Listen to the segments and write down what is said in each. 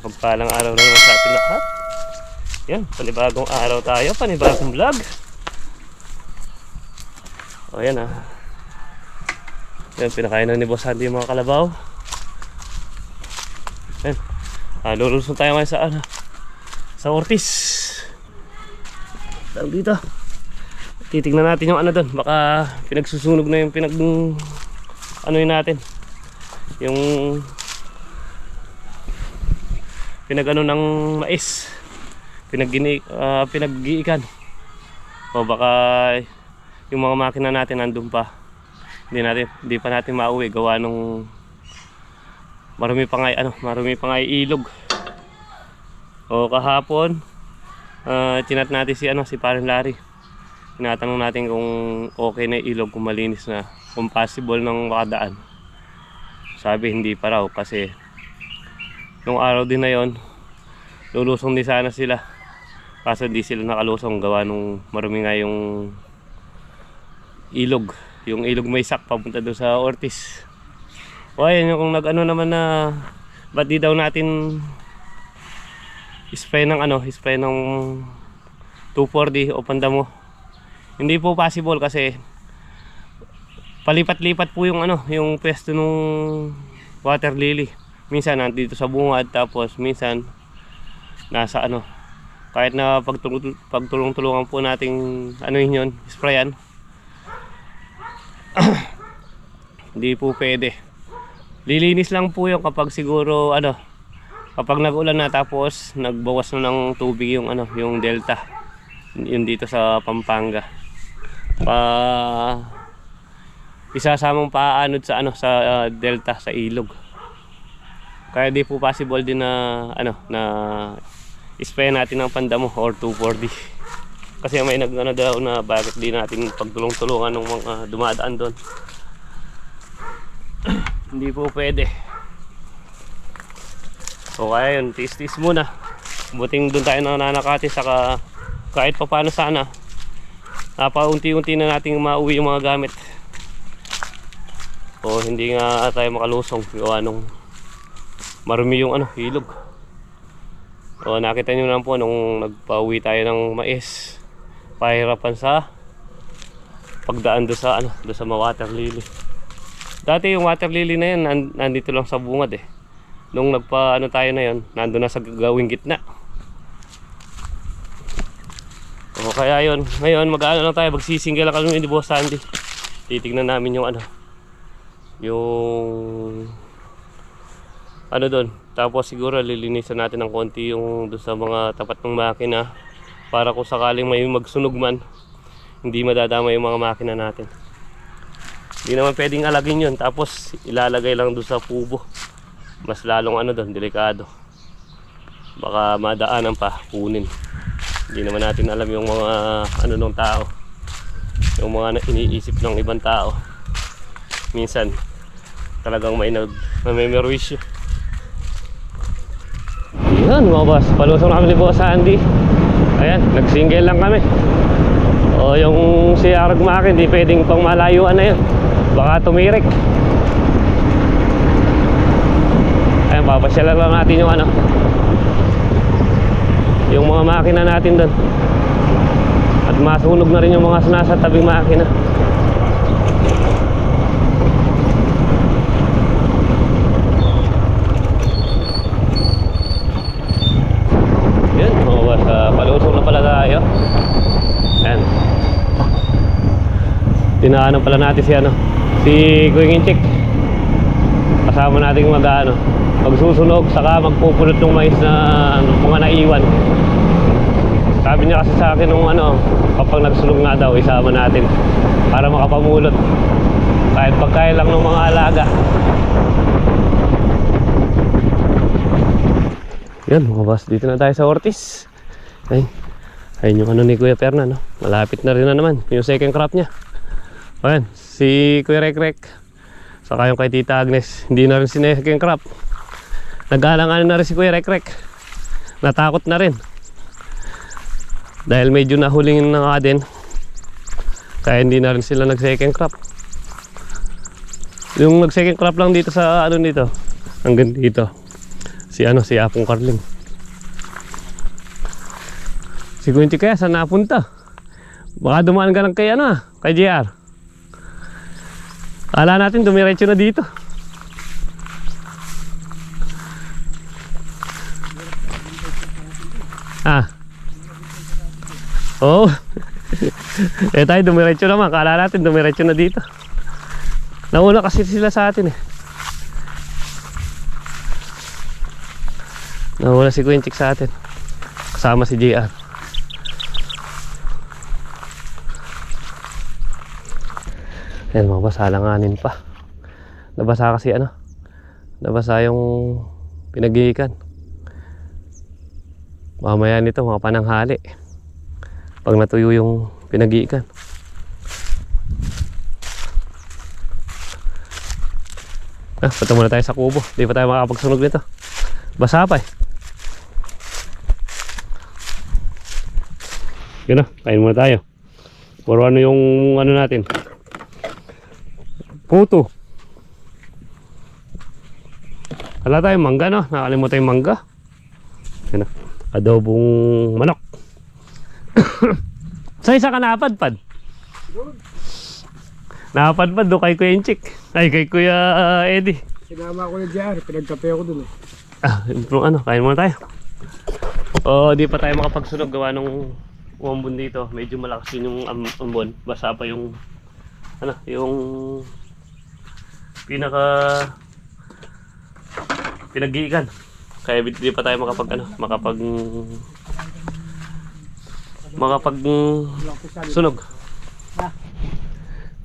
mapagpalang araw na naman sa ating lahat. Yan, panibagong araw tayo, panibagong vlog. O yan ah. Yan, pinakain na ni Boss Andy yung mga kalabaw. Yan. Ah, lulusong tayo ngayon sa ano? Sa Ortiz. Tawag dito. Titignan natin yung ano doon. Baka pinagsusunog na yung pinag... Ano yun natin. Yung... Pinag ano ng mais. Pinag uh, pinag-iikan. O baka yung mga makina natin nandun pa. Hindi natin hindi pa natin mauwi gawa nung marami pa nga ano, marami pa nga ilog. O kahapon, uh, chinat natin si ano si Parin Larry. Tinatanong natin kung okay na ilog, kung malinis na, kung possible ng makadaan. Sabi hindi pa raw kasi nung araw din na yon lulusong din sana sila. Kaso hindi sila nakalusong gawa nung marami nga yung ilog. Yung ilog may sak papunta doon sa Ortiz. O ayan yung kung nag-ano naman na ba't di daw natin spray ng ano, spray ng 240 o pandamo. Hindi po possible kasi palipat-lipat po yung ano, yung pwesto nung water lily. Minsan nandito sa bungad tapos minsan nasa ano kahit na pagtulong, pagtulong-tulungan po nating ano yun yun, sprayan. Hindi po pwede. Lilinis lang po yung kapag siguro ano kapag nag-ulan na tapos nagbawas na ng tubig yung ano yung delta yun dito sa Pampanga. Pa isasamang paanod sa ano sa uh, delta sa ilog kaya di po possible din na ano na spray natin ng pandamo or 240 kasi may nag ano daw na bakit di natin pagtulong-tulungan ng mga dumadaan doon. Hindi po pwede. So kaya yun tis-tis muna. Buting doon tayo nananakati saka kahit pa paano sana napaunti-unti na nating mauwi yung mga gamit. O hindi nga tayo makalusong gawa nung marumi yung ano hilog o nakita nyo naman po nung nagpauwi tayo ng mais pahirapan sa pagdaan do sa ano do sa water lily. Dati yung water lily na yan nan- nandito lang sa bungad eh. Nung nagpa ano tayo na yon nando na sa gawing gitna. O kaya yon ngayon mag ano lang tayo magsisinggal lang kami ni Boss Sandy. Titignan namin yung ano yung ano doon tapos siguro lilinisan natin ng konti yung doon sa mga tapat ng makina para kung sakaling may magsunog man hindi madadama yung mga makina natin. Hindi naman pwedeng alagin yun. Tapos ilalagay lang doon sa kubo. Mas lalong ano doon delikado. Baka madaanan pa kunin. Hindi naman natin alam yung mga ano ng tao. Yung mga iniisip ng ibang tao. Minsan talagang may nag may merwisyo yan mga boss. Palusong kami ni boss Andy. Ayan nagsingle lang kami. O yung si Arag Maki hindi pwedeng pang malayuan na yun. Baka tumirik. Ayan papasyalan lang natin yung ano. Yung mga makina natin doon at masunog na rin yung mga nasa tabing makina yun mga boss uh, palusong na pala tayo ayan dinaanan pala natin si ano si Kuya Inchik. Kasama natin mag ano magsusunog saka magpupulot ng mais na ano, mga naiwan. Sabi niya kasi sa akin nung ano kapag nagsunog nga daw isama natin para makapamulot. Kahit pagkain lang ng mga alaga. Yan mga boss dito na tayo sa Ortiz. Ayun ayun yung ano ni Kuya Perna no? malapit na rin na naman yung second crop niya ayun si Kuya Rek Rek saka yung kay Tita Agnes hindi na rin si second crop nag-alangan na rin si Kuya Rek Rek natakot na rin dahil medyo nahulingin na nga din kaya hindi na rin sila nag second crop yung nag second crop lang dito sa ano dito Hanggang dito. Si ano, si Apong Carling. Si Kunti kaya saan napunta? Baka dumaan ka lang kay ano ah, kay JR. Kala natin dumiretso na dito. Ah. Oh. eh tayo dumiretso naman. Kala natin dumiretso na dito. Nauna kasi sila sa atin eh. Nauna si Quinchik sa atin. Kasama si JR. Ayan mga boss, halanganin pa. Nabasa kasi ano. Nabasa yung pinag-iikan. Mamaya nito mga pananghali. Pag natuyo yung pinag-iikan. Ah, punta muna tayo sa kubo. Di pa tayo makakapagsunog nito. Basa pa eh. Yun na, kain muna tayo. Puro ano yung ano natin. Puto. Wala tayong mangga no? Nakalimutan yung mangga. Na. Adobong manok. Sa isa ka napadpad? Napadpad do kay Kuya Inchik. Ay kay Kuya uh, Eddie. Sinama ko na dyan, pinagkape ako dun eh. Ah, ano, kain muna tayo. Oo, di pa tayo makapagsunog gawa nung umambon dito. Medyo malakas yun yung am ambon. Basa pa yung ano, yung pinaka pinag-iikan. Kaya di di pa tayo makapag ano, makapag makapag sunog.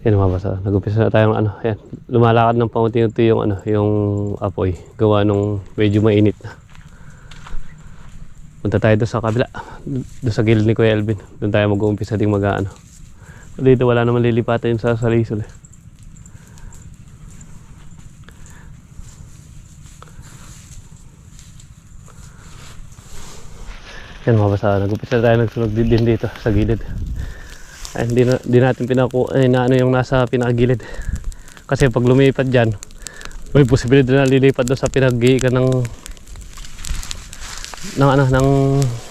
Yan mga basa. Nag-umpisa na tayong ano, yan. Lumalakad ng paunti-unti yung ano, yung apoy. Gawa nung medyo mainit na. Punta tayo doon sa kabila. Doon sa gilid ni Kuya Elvin. Doon tayo mag-uumpisa ding mag ano. Dito wala naman lilipatan yung sa salisol eh. Yan mga basa. Nag-umpisa tayo nagsunog din, dito sa gilid. Ay, hindi, na, hindi natin pinaku ay, na ano yung nasa pinakagilid. Kasi pag lumipat dyan, may posibilidad na lilipat doon sa pinag-iikan ng ng ano, ng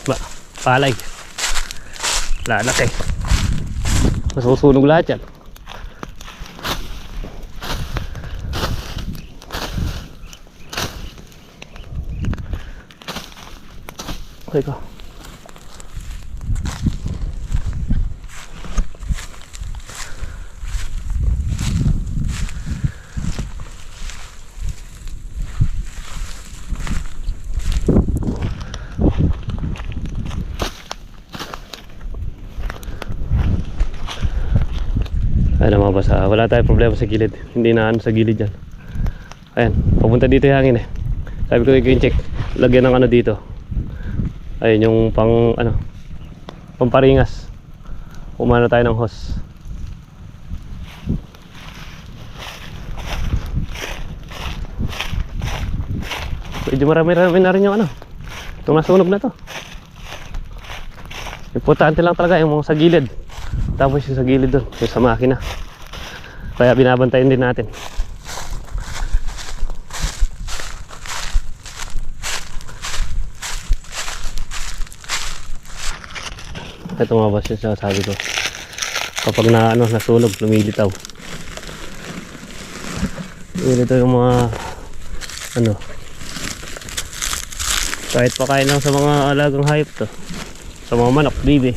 ba, palay. Lalaki. Masusunog lahat yan. Okay Ayan mga boss, wala tayong problema sa gilid. Hindi na ano sa gilid yan. Ayan, papunta dito yung hangin eh. Sabi ko kay check, lagyan ng ano dito. Ayun yung pang ano, pamparingas. Umano tayo ng hose. Medyo marami-rami na rin yung ano. Itong nasunog na to. Importante lang talaga yung mga sa gilid. Tapos yung sa gilid doon, yung sa makina. Kaya binabantayan din natin. Ito mga boss yung sinasabi ko. Kapag na ano, nasunog, lumilitaw. Lumilitaw yung mga ano kahit pakain lang sa mga alagang hayop to sa mga manok, bibi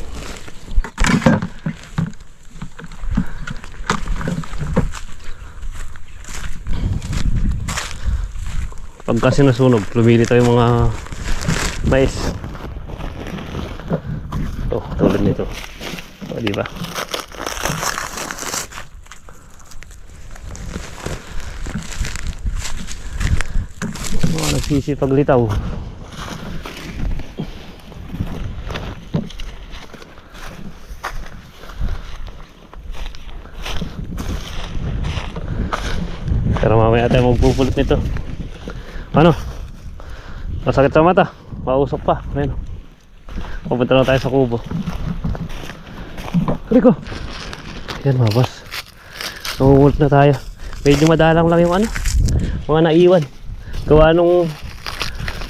pag kasi nasunog lumilitaw yung mga mais. Oh tulad nito. O diba mga nagsisipag litaw pero mamaya tayo magpupulot nito ano masakit sa mata. Mausok pa. Ayun. Pupunta na tayo sa kubo. Rico! Yan mga boss. Namumulot na tayo. Medyo madalang lang yung ano mga naiwan. Gawa nung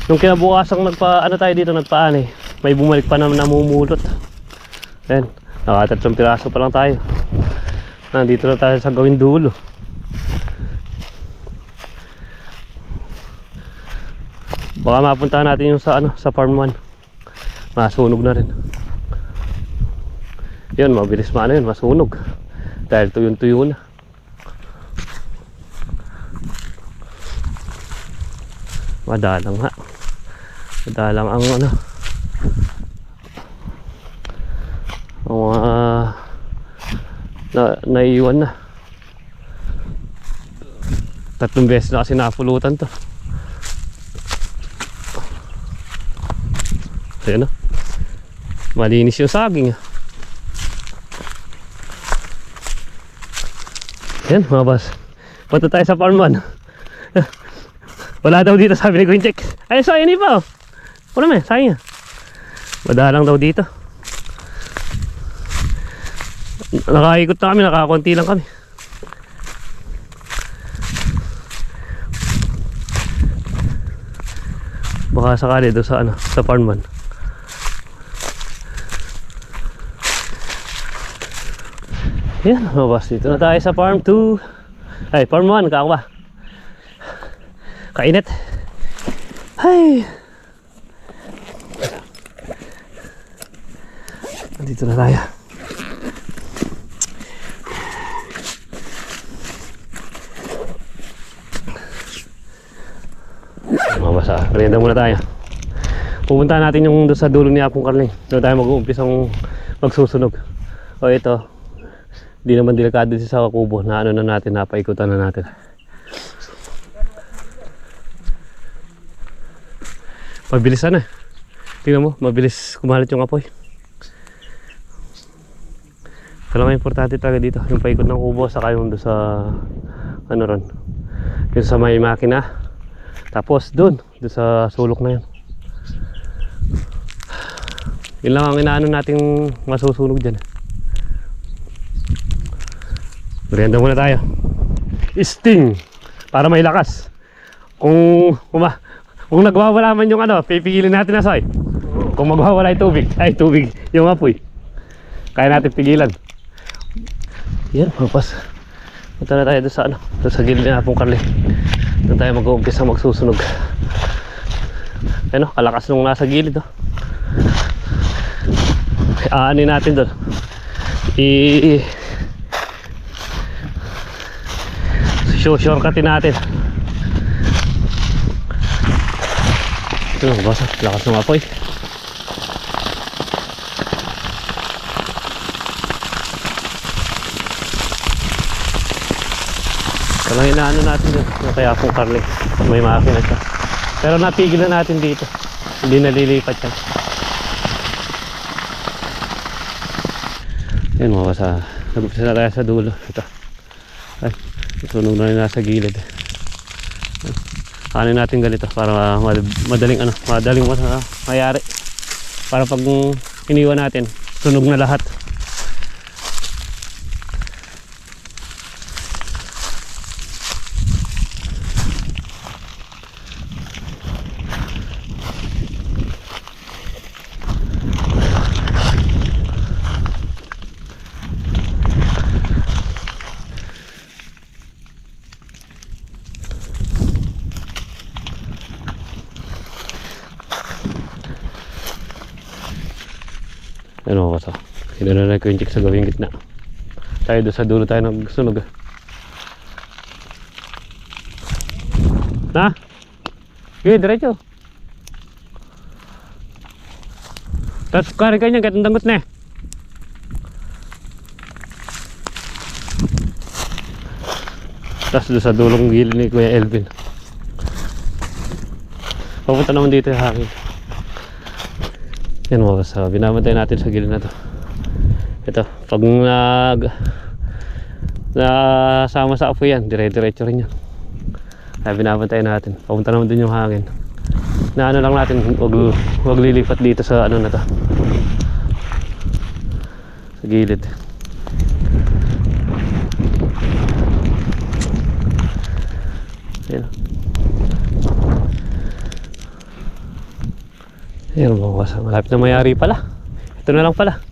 nung kinabukasan nagpa ano tayo dito nagpaan eh. May bumalik pa na namumulot. Ayan, nakatatlong piraso pa lang tayo. Nandito na tayo sa gawing dulo. Baka mapuntahan natin yung sa ano, sa farm 1. Masunog na rin. Yun, mabilis maano yun, masunog. Dahil tuyon-tuyo na. Madalang nga. Madalang ang ano. Ang mga na, naiiwan na. Tatlong beses na kasi napulutan to. Ayan na. Malinis yung saging. ah. Ayan mga boss. Punta tayo sa farm 1. Wala daw dito sabi ni Quincheck. Ay, so ayun pa. oh. Wala may, sayang. ah. Madalang daw dito. Nakaikot na kami, nakakunti lang kami. Baka sakali doon sa ano, sa farm 1. Yan, mabas dito na tayo sa farm 2. Ay, farm 1, kako ba? Kainit. Ay. Dito na tayo. Mabasa. Merienda muna tayo. Pupunta natin yung doon sa dulo ni Apong Carling. Doon tayo mag-uumpisang magsusunog. O ito, di naman delikado si sa kubo na ano na natin, napaikutan na natin. Mabilis na. Tingnan mo, mabilis kumalat yung apoy. Ito lang ang importante talaga dito, yung paikot ng kubo saka yung doon sa ano ron. Yung sa may makina. Tapos doon, doon sa sulok na yun. Yun lang ang inaano nating masusunog dyan. Merienda muna tayo. Sting! Para may lakas. Kung, uma, kung nagwawala man yung ano, pipigilin natin na soy. Kung magwawala yung tubig, ay tubig, yung apoy. Kaya natin pigilan. Yan, mapas. Punta na tayo doon sa ano, doon sa gilid na pong Carly. Doon tayo mag-uumpisa magsusunog. Ano, kalakas nung nasa gilid oh. Aanin natin doon. I shortcutin natin. Ito, basa, lakas ng apoy. Kailangan inaano natin. Yung kaya kung Carly. May makina siya. Pero napigil na natin dito. Hindi nalilipat yan. Yan mga basa. Nag-upisa na tayo sa dulo. Ito. Ay, sunog na rin nasa gilid. Ano natin ganito para mad- madaling ano, madaling mas mayari. Para pag iniwan natin, sunog na lahat. Ano ko to? Hinananay ko yung chick sa gawing gitna. Tayo doon sa dulo tayo nagsunog. Na? Okay, diretso. Tapos kari ka niya, gatong dangot na eh. Tapos doon sa dulong gilid ni Kuya Elvin. Papunta naman dito yung hangin. Yan mga kasama, binabantay natin sa gilid na to ito pag nag nasama sa apoy yan dire diretso rin yan ay binabantayan natin papunta naman din yung hangin na ano lang natin wag, wag lilipat dito sa ano na to sa gilid Ayan. Ayan, malapit na mayari pala. Ito na lang pala.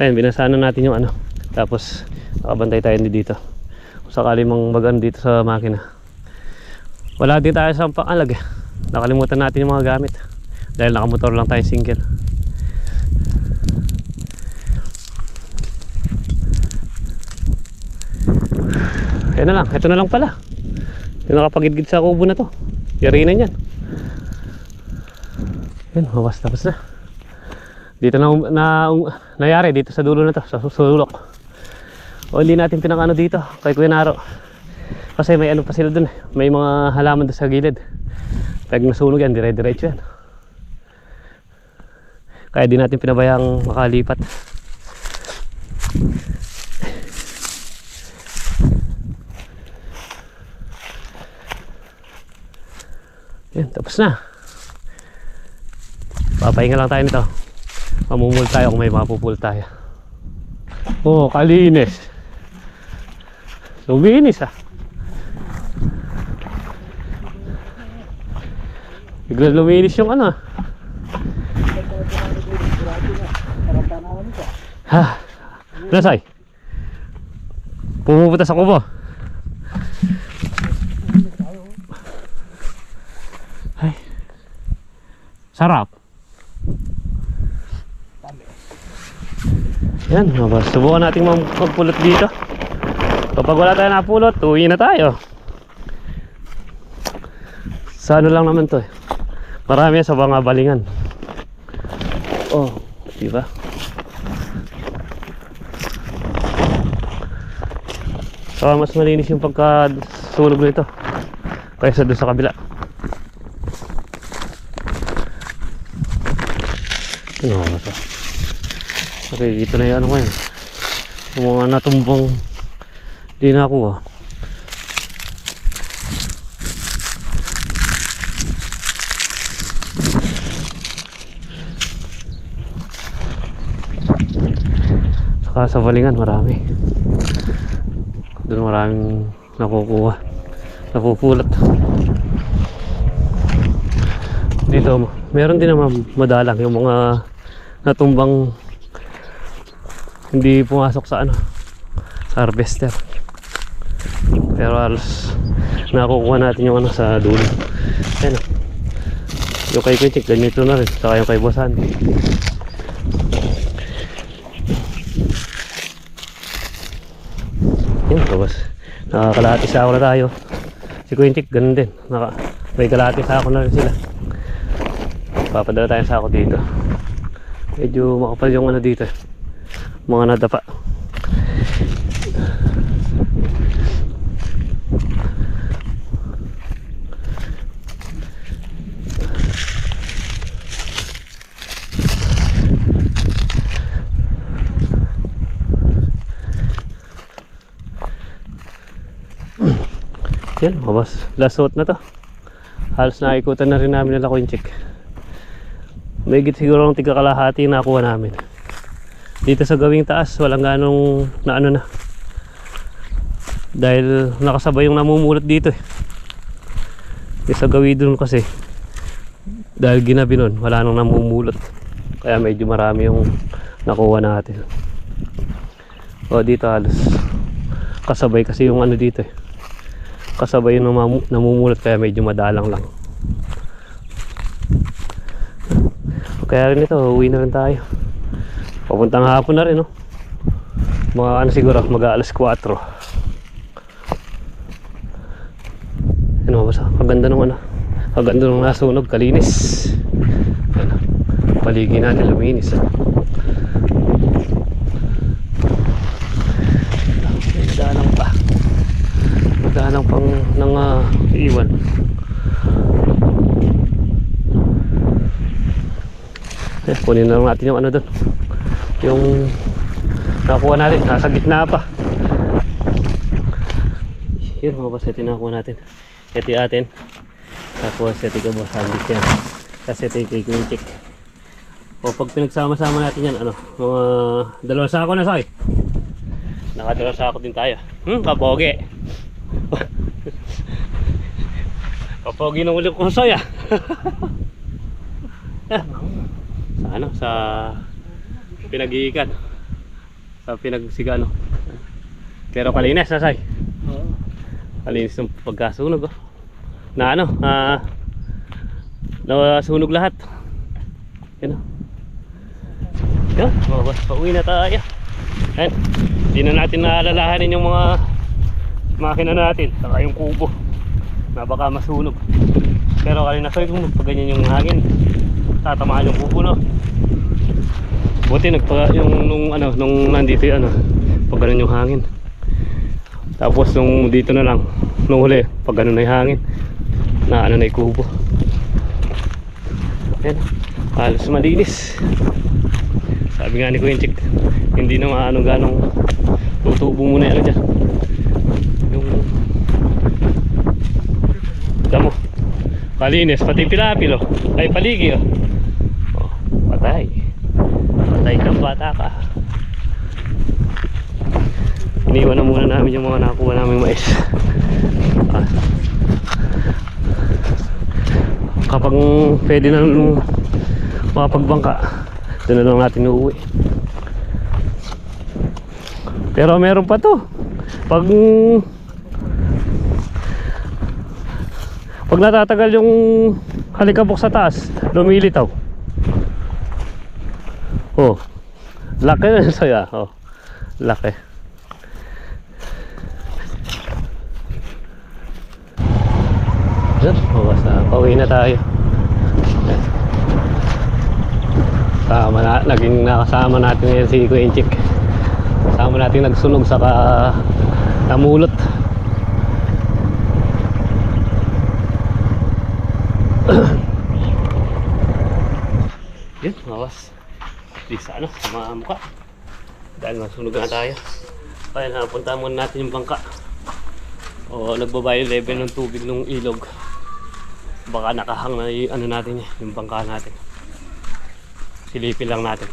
Ayan, binasaan na natin yung ano. Tapos, nakabantay tayo dito. Kung sakali mang magan dito sa makina. Wala din tayo sa pangalag eh. Nakalimutan natin yung mga gamit. Dahil nakamotor lang tayo single. Ayan na lang. Ito na lang pala. Yung nakapagidgid sa kubo na to. Yari na yan. Yan, mawas tapos na. Dito na, na nayari dito sa dulo na to, sa susulok. O hindi natin pinakano dito kay Kuya Naro. Kasi may ano pa sila dun. May mga halaman doon sa gilid. Pag nasunog yan, dire-diretso yan. Kaya di natin pinabayang makalipat. Yan, tapos na. Papahinga lang tayo nito. Mamumul tayo kung may mapupul tayo. Oh, kalinis. Luminis ah. Biglang luminis yung ano ah. Ha? Nasay? Pumupunta sa kubo. Ay. Sarap. Yan. Subukan natin mag- magpulot dito. Kapag wala tayo napulot, uwi na tayo. Sa ano lang naman to eh. Marami sa mga balingan. Oh, di ba? Saka mas malinis yung pagkasunog nito kaysa doon sa kabila. Ano ba ito? Dito na yung ano ngayon. Yung mga natumbang di na ako ah. Saka sa balingan marami. Doon maraming nakukuha. Napupulot. Dito, meron din naman madalang yung mga natumbang hindi pumasok sa ano sa harvester. Pero halos nakukuha natin yung ano sa dulo. Ayun o. Yung kay Kuchik ganito na rin. Saka yung kay Bosan yun tapos nakakalahati sa ako na tayo. Si Quintic ganun din. Naka, may kalahati sa ako na rin sila. Papadala tayo sa ako dito. Medyo makapal yung ano dito eh. Mga nadapa. Yan mabas. Last suot na to. Halos nakikutan na rin namin nila Quinchik may git siguro ng tiga kalahati na nakuha namin dito sa gawing taas walang ganong na ano na. Dahil nakasabay yung namumulot dito eh. Sa gawi dun kasi dahil ginabi nun wala nang namumulot. Kaya medyo marami yung nakuha natin. O dito halos. Kasabay kasi yung ano dito eh. Kasabay yung namamu- namumulot kaya medyo madalang lang. Kaya rin ito uwi na rin tayo papuntang hapon na rin no? Mga ano siguro mag alas 4 ano basta kaganda nung ano? Kaganda nung nasunog kalinis. Ano, paligid natin luminis. Ah. May madalang pa. Madalang pang nang ah, iwan. Eh, kunin na lang natin yung ano doon. Yung nakuha natin, nasa gitna pa. Yun mga ito yung nakuha natin. Ito atin. Tapos ito yung boss, sandwich yan. Kasi ito yung check. O pag pinagsama-sama natin yan, ano, mga dalawang sako na say. Nakadalawang sako din tayo. Hmm, kapogi. kapogi ng ulit kong soya. ano sa pinag-iikan sa pinagsigano pero kalinis nasay Oo. kalinis ng pagkasunog oh. na ano ah nasunog lahat yan oh. mga boss pauwi na tayo yan hindi na natin naalalahanin yung mga makina natin saka yung kubo na baka masunog pero kanina sabi kung pag ganyan yung hangin tatamaan yung kubo no buti nagpa yung nung ano nung nandito yung ano pag ganun yung hangin. Tapos nung dito na lang nung huli pag ganun na yung hangin na ano na yung kubo. Yan halos malinis. Sabi nga ni Kuya Chick hindi na maano ganong tutubo muna yan dyan. Yung damo. Malinis pati pilapil ay paligi oh bata ka. Iniwan na muna namin yung mga nakuha namin mais. Kapag pwede na makapagbangka doon na lang natin uuwi. Pero meron pa to. Pag pag natatagal yung halikabok sa taas lumilitaw. Oh laki na saya. Oh laki. Yan, oh, basta pauwi na tayo. Yan. Kasama na, naging nakasama natin ngayon si Kuya Inchik. Kasama natin nagsunog saka namulot. Yun, mawas. Di sana, sa mga mukha. Dahil masunog na tayo. Kaya napunta muna natin yung bangka. O nagbaba yung level ng tubig ng ilog. Baka nakahang na yung ano natin yung bangka natin. Silipin lang natin.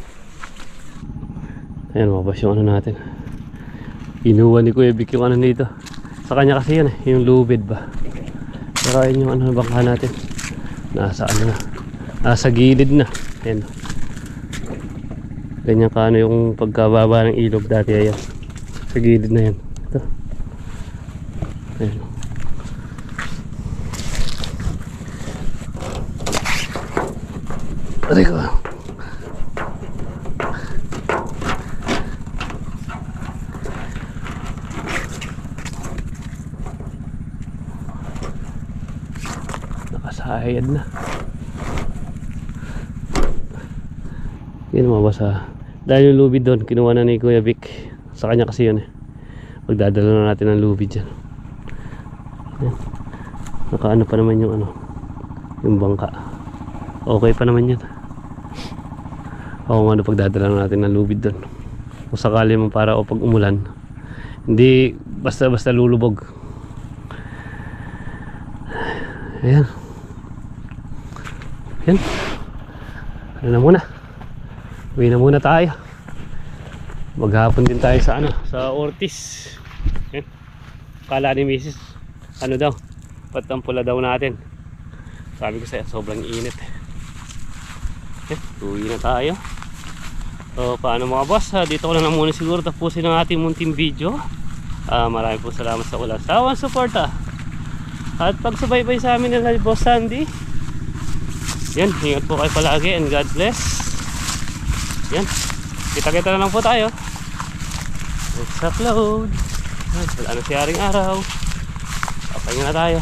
Ayan, mabas yung ano natin. Inuwan ni Kuya Vic yung ano dito. Sa kanya kasi yan eh, yung lubid ba. Pero ayun yung ano bangka natin. Nasa ano na. Nasa gilid na. Ayan. Ganyan ka ano yung pagkababa ng ilog dati ayan. Sa gilid na yan. Ito. Ayan. Aray ko. Nakasahayad na. Yun mabasa. Dahil yung lubid doon, kinuha na ni Kuya Vic. Sa kanya kasi yun eh. Magdadala na natin ng lubid dyan. Yan. Nakaano pa naman yung ano, yung bangka. Okay pa naman yan. Oo ano pagdadala na natin ng lubid doon. Kung sakali mo para o pag umulan, hindi basta-basta lulubog. Ayan. Ayan. Ano na muna. Uwi na muna tayo. Maghapon din tayo sa ano, sa Ortiz. Yan. Kala ni Mrs. Ano daw? Patampula daw natin. Sabi ko sa'yo, sobrang init. Yan, uwi na tayo. So, paano mga boss? ha? Dito ko na lang muna siguro tapusin ang ating munting video. Ah, maraming po salamat sa ulang sawang suporta. At pagsubaybay sa amin nila Boss Sandy. Yan, ingat po kayo palagi and God bless. Yan. Kita-kita na lang po tayo. Let's upload. Ay, wala na si Araw. Papahinga na tayo.